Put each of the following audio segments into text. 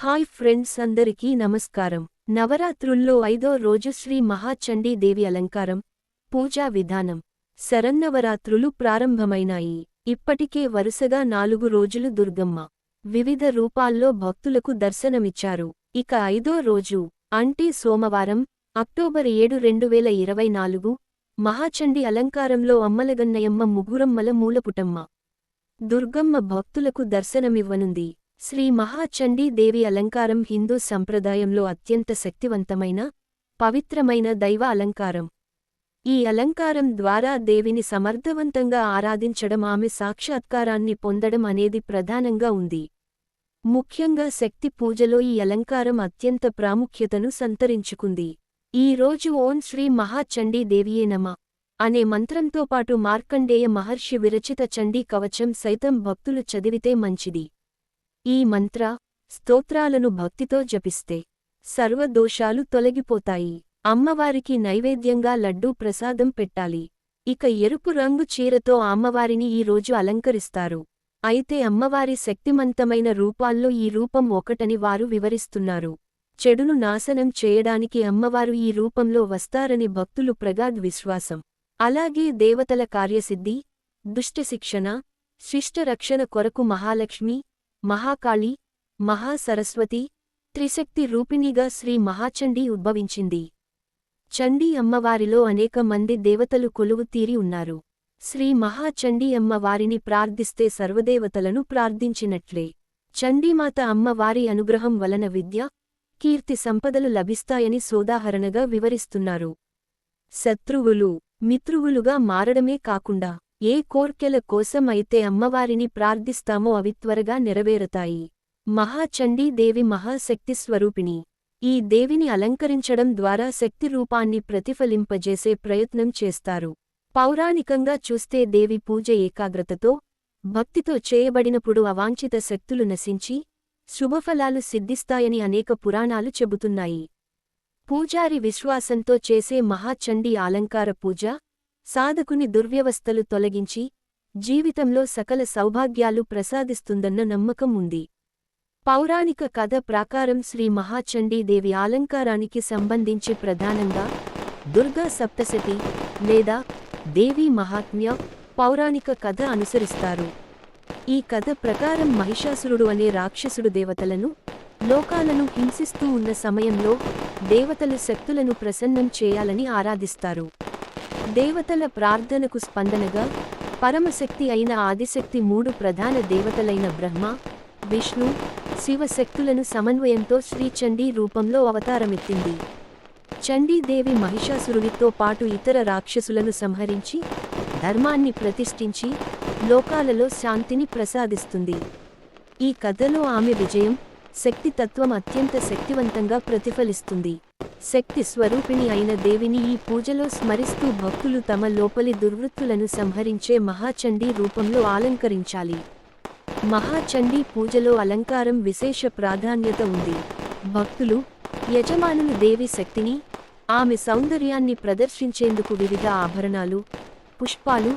Hi friends అందరికీ నమస్కారం. నవరాత్రుల్లో ఐదో రోజు శ్రీ మహాచండీ దేవి అలంకారం పూజా విధానం. శరన్నవరాత్రులు ప్రారంభమైనాయి. ఇప్పటికే వరుసగా నాలుగు రోజులు దుర్గమ్మ. వివిధ రూపాల్లో భక్తులకు దర్శనమిచ్చారు. ఇక ఐదో రోజు అంటే సోమవారం అక్టోబర్ ఏడు రెండు వేల ఇరవై నాలుగు మహాచండి అలంకారంలో అమ్మలగన్నయమ్మ ముగురమ్మల మూలపుటమ్మ. దుర్గమ్మ భక్తులకు దర్శనమివ్వనుంది. శ్రీ మహాచండీ దేవి అలంకారం హిందూ సంప్రదాయంలో అత్యంత శక్తివంతమైన పవిత్రమైన దైవ అలంకారం. ఈ అలంకారం ద్వారా దేవిని సమర్థవంతంగా ఆరాధించడం ఆమె సాక్షాత్కారాన్ని పొందడం అనేది ప్రధానంగా ఉంది. ముఖ్యంగా శక్తి పూజలో ఈ అలంకారం అత్యంత ప్రాముఖ్యతను సంతరించుకుంది. ఈ రోజు ఓం శ్రీ మహాచండీ దేవియే నమ అనే మంత్రంతో పాటు మార్కండేయ మహర్షి విరచిత చండీ కవచం సైతం భక్తులు చదివితే మంచిది. ఈ మంత్ర స్తోత్రాలను భక్తితో జపిస్తే సర్వదోషాలు తొలగిపోతాయి. అమ్మవారికి నైవేద్యంగా లడ్డూ ప్రసాదం పెట్టాలి. ఇక ఎరుపు రంగు చీరతో అమ్మవారిని ఈ రోజు అలంకరిస్తారు. అయితే అమ్మవారి శక్తిమంతమైన రూపాల్లో ఈ రూపం ఒకటని వారు వివరిస్తున్నారు. చెడును నాశనం చేయడానికి అమ్మవారు ఈ రూపంలో వస్తారని భక్తులు ప్రగాఢ్ విశ్వాసం. అలాగే దేవతల కార్యసిద్ధి దుష్టశిక్షణ శిష్టరక్షణ కొరకు మహాలక్ష్మి మహాకాళి మహాసరస్వతి త్రిశక్తి రూపిణిగా శ్రీ మహాచండీ ఉద్భవించింది. చండీ అమ్మవారిలో అనేక మంది దేవతలు కొలువు తీరి ఉన్నారు. శ్రీ మహాచండీ అమ్మవారిని ప్రార్థిస్తే సర్వదేవతలను ప్రార్థించినట్లే. చండీమాత అమ్మవారి అనుగ్రహం వలన విద్య కీర్తి సంపదలు లభిస్తాయని సోదాహరణగా వివరిస్తున్నారు. శత్రువులు మిత్రువులుగా మారడమే కాకుండా ఏ కోర్కెల కోసం అయితే అమ్మవారిని ప్రార్థిస్తామో అవి త్వరగా నెరవేరుతాయి. మహాచండీదేవి మహాశక్తి స్వరూపిణి. ఈ దేవిని అలంకరించడం ద్వారా శక్తి రూపాన్ని ప్రతిఫలింపజేసే ప్రయత్నం చేస్తారు. పౌరాణికంగా చూస్తే దేవి పూజ ఏకాగ్రతతో భక్తితో చేయబడినప్పుడు అవాంఛిత శక్తులు నశించి శుభఫలాలు సిద్ధిస్తాయని అనేక పురాణాలు చెబుతున్నాయి. పూజారి విశ్వాసంతో చేసే మహాచండీ అలంకార పూజ సాధకుని దుర్వ్యవస్థలు తొలగించి జీవితంలో సకల సౌభాగ్యాలు ప్రసాదిస్తుందన్న నమ్మకం ఉంది. పౌరాణిక కథ ప్రాకారం శ్రీ మహాచండీ దేవి అలంకారానికి సంబంధించి ప్రధానంగా దుర్గా సప్తశతి లేదా దేవీ మహాత్మ్య పౌరాణిక కథ అనుసరిస్తారు. ఈ కథ ప్రకారం మహిషాసురుడు అనే రాక్షసుడు దేవతలను లోకాలను హింసిస్తూ ఉన్న సమయంలో దేవతలు శక్తులను ప్రసన్నం చేయాలని ఆరాధిస్తారు. దేవతల ప్రార్థనకు స్పందనగా పరమశక్తి అయిన ఆదిశక్తి మూడు ప్రధాన దేవతలైన బ్రహ్మ విష్ణు శివశక్తులను సమన్వయంతో శ్రీచండీ రూపంలో అవతారమెత్తింది. చండీదేవి మహిషాసురుడితో పాటు ఇతర రాక్షసులను సంహరించి ధర్మాన్ని ప్రతిష్ఠించి లోకాలలో శాంతిని ప్రసాదిస్తుంది. ఈ కథలో ఆమె విజయం శక్తి తత్వం అత్యంత శక్తివంతంగా ప్రతిఫలిస్తుంది. శక్తి స్వరూపిణి అయిన దేవిని ఈ పూజలో స్మరిస్తూ భక్తులు తమ లోపలి దుర్వృత్తులను సంహరించే మహాచండీ రూపంలో అలంకరించాలి. మహాచండీ పూజలో అలంకారం విశేష ప్రాధాన్యత ఉంది. భక్తులు యజమానులు దేవి శక్తిని ఆమె సౌందర్యాన్ని ప్రదర్శించేందుకు వివిధ ఆభరణాలు పుష్పాలు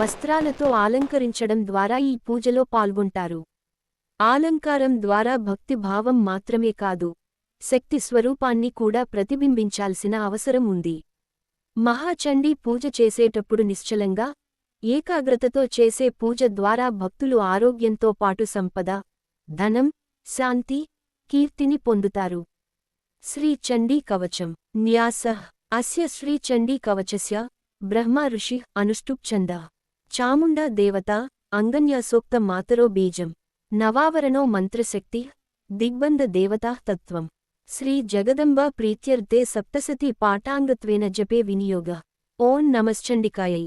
వస్త్రాలతో అలంకరించడం ద్వారా ఈ పూజలో పాల్గొంటారు. ఆలంకారం ద్వారా భక్తిభావం మాత్రమే కాదు శక్తి స్వరూపాన్ని కూడా ప్రతిబింబించాల్సిన అవసరం ఉంది. మహాచండీ పూజ చేసేటప్పుడు నిశ్చలంగా ఏకాగ్రతతో చేసే పూజ ద్వారా భక్తులు ఆరోగ్యంతో పాటు సంపద ధనం శాంతి కీర్తిని పొందుతారు. శ్రీ చండీ కవచం న్యాస అస్య శ్రీ చండీ కవచస్య బ్రహ్మ ఋషి అనుష్టుప్ చంద చాముండా దేవత అంగన్యాసోక్త మాతరో బీజం. నవావరణో మంత్రశక్తి దిగ్బంధ దేవతా తత్వం. శ్రీ జగదంబా ప్రీత్యర్థే సప్తసతి పాఠాంగత్వేన జపే వినియోగ. ఓం నమశ్చండికాయై